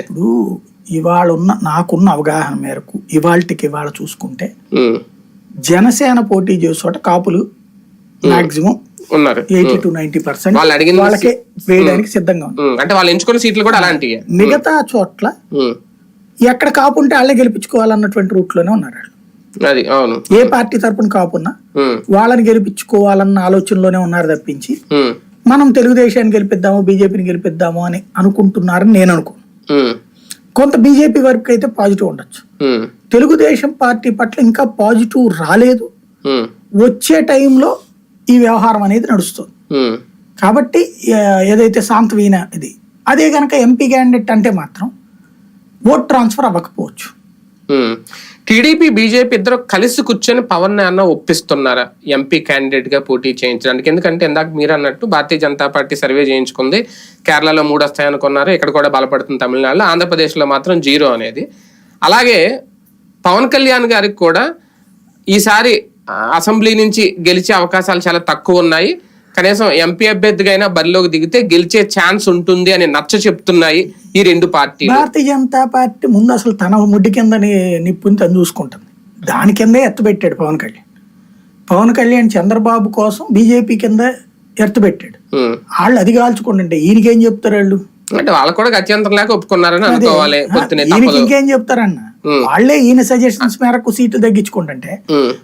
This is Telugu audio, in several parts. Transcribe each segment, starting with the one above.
కరెక్ట్ ఇప్పుడు ఇవాళ ఉన్న నాకున్న అవగాహన మేరకు ఇవాళకి ఇవాళ చూసుకుంటే జనసేన పోటీ చోట కాపులు మాక్సిమం ఉన్నారు. ఎయిటీ టు నైన్టీ పర్సెంట్ వాళ్ళు అడిగిన వాళ్ళకే వేయడానికి సిద్ధంగా అంటే వాళ్ళు ఎంచుకున్న సీట్లు కూడా అలాంటివి. మిగతా చోట్ల ఎక్కడ కాపు ఉంటే వాళ్ళే గెలిపించుకోవాలన్నటువంటి రూట్లోనే ఉన్నారు వాళ్ళు. అది అవును. ఏ పార్టీ తరపున కాపున్నా వాళ్ళని గెలిపించుకోవాలన్న ఆలోచనలోనే ఉన్నారు తప్పించి మనం తెలుగుదేశాన్ని గెలిపిద్దాము బీజేపీని గెలిపిద్దాము అని అనుకుంటున్నారని నేను అనుకోను. ఉమ్, కొంత బీజేపీ వరకు అయితే పాజిటివ్ ఉండొచ్చు. తెలుగుదేశం పార్టీ పట్ల ఇంకా పాజిటివ్ రాలేదు. వచ్చే టైంలో ఈ వ్యవహారం అనేది నడుస్తుంది. కాబట్టి ఏదైతే సాంత్వీన ఇది అదే కనుక ఎంపీ క్యాండిడేట్ అంటే మాత్రం ఓట్ ట్రాన్స్ఫర్ అవ్వకపోవచ్చు. టీడీపీ బీజేపీ ఇద్దరు కలిసి కూర్చొని పవన్ అన్న ఒప్పిస్తున్నారా? ఎంపీ క్యాండిడేట్గా పోటీ చేయించడానికి. ఎందుకంటే ఇందాక మీరు అన్నట్టు భారతీయ జనతా పార్టీ సర్వే చేయించుకుంది. కేరళలో మూడో స్థాయి అనుకున్నారు ఇక్కడ కూడా బలపడుతుంది తమిళనాడులో. ఆంధ్రప్రదేశ్లో మాత్రం జీరో అనేది. అలాగే పవన్ కళ్యాణ్ గారికి కూడా ఈసారి అసెంబ్లీ నుంచి గెలిచే అవకాశాలు చాలా తక్కువ ఉన్నాయి. కనీసం ఎంపీ అభ్యర్థిగా అయినా బరిలోకి దిగితే గెలిచే ఛాన్స్ ఉంటుంది అని నచ్చ చెప్తున్నాయి ఈ రెండు పార్టీలు. భారతీయ జనతా పార్టీ ముందు అసలు తన ముడ్డి కింద నిప్పుని తను చూసుకుంటుంది. దాని కిందే ఎత్తబెట్టాడు పవన్ కళ్యాణ్. పవన్ కళ్యాణ్ చంద్రబాబు కోసం బీజేపీ కింద ఎత్తబెట్టాడు. వాళ్ళు అది కాల్చుకుంటుంటే ఈయనకేం చెప్తారు వాళ్ళు? అంటే వాళ్ళకు కూడా గత్యంతరం లేక ఒప్పుకున్నారని అనుకోవాలి ఈయనకి ఇంకేం చెప్తారన్న. వాళ్ళే ఈయన సజెషన్స్ మేరకు సీటు తగ్గించుకుంటుంటే.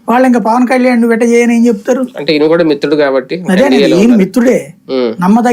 వాళ్ళు ఇంకా పవన్ కళ్యాణ్ వెట చేయని ఏం చెప్తారు అంటే ఈయన కూడా మిత్రుడు కాబట్టి అదే ఈయన. మిత్రుడే. నమ్మదగ్గ